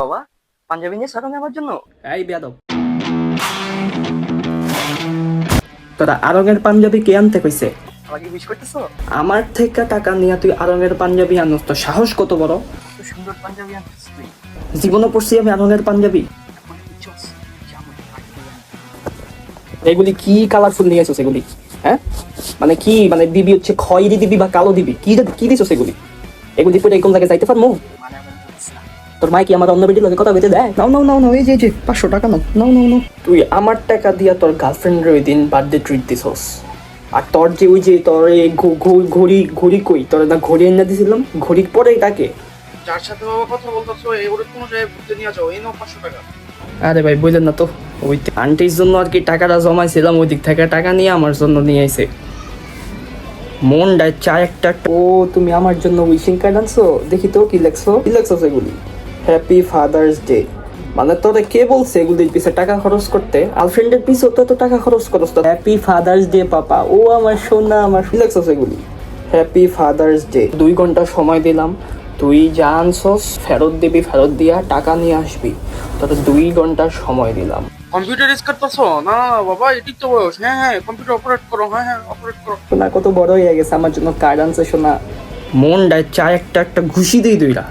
বাবা পাঞ্জাবি নিয়ে আমার জন্য? এই বেয়াদব। তোরা আরঙের পাঞ্জাবি কে আনতে কইছে? আমাকে উইশ করতেছো? আমার থেকে টাকা নিয়ে তুই আরঙের পাঞ্জাবি আনস তো সাহস কত বড়? সুন্দর পাঞ্জাবি আনতেছিস তুই। জীবনে পড়ছি আমি আরঙের পাঞ্জাবি। এগুলি কি কালারফুল নিয়ে এসেছ এগুলি? হ্যাঁ? মানে কি মানে দিবি হচ্ছে খয়েরি দিবি বা কালো দিবি? কি কি দিছো সেগুলি এগুলি পরে এরকম জায়গায় যাইতে পারব? মানে তোর মাই কি আমার অন্য বেটির লগে কথা বলতে দেয় নাও নাও নাও নাও এই যে যে পাঁচশো টাকা নাও নাও নাও নাও। তুই আমার টাকা দিয়া তোর গার্লফ্রেন্ডের ওই দিন বার্থডে ট্রিট দিছস। আর তোর যে ওই যে তোর ঘড়ি ঘড়ি কই তোর না ঘড়ি এনে দিছিলাম ঘড়ির পরে তাকে যার সাথে বাবা কথা বলতেছো এই ওর কোনো জায়গায় ঘুরতে নিয়ে যাও এই নাও পাঁচশো টাকা। আরে ভাই বুঝলেন না তো ওই আন্টির জন্য আর কি টাকাটা জমাইছিলাম ওই দিক থেকে টাকা নিয়ে আমার জন্য নিয়ে আইছে। মন ডায় চা একটা ও তুমি আমার জন্য উইশিং কার্ড আনছো? দেখি তো কি লেখছো। কি লেখছো সেগুলি? হ্যাপি ফাদার্স ডে মানে তোরে কে বলছে এগুলির পিছে টাকা খরচ করতে? আলফ্রেন্ডের পিছে তো এত টাকা খরচ করস তো। Happy father's day papa. ও আমার সোনা আমার কি লেখছো সেগুলি? হ্যাপি ফাদার্স ডে দুই ঘণ্টা সময় দিলাম। তুই যা আনছস ফেরত দিবি ফেরত দিয়া টাকা নিয়ে আসবি। তোর দুই ঘণ্টা সময় দিলাম। কম্পিউটার ইউজ করতেছো? না না বাবা এটির তো বয়স। হ্যাঁ হ্যাঁ কম্পিউটার অপারেট করো। হ্যাঁ হ্যাঁ অপারেট করো। সোনা কত বড় হয়ে গেছে আমার জন্য কার্ড আনছে সোনা। মন ডায় চা একটা একটা ঘুষি দিই দুইটা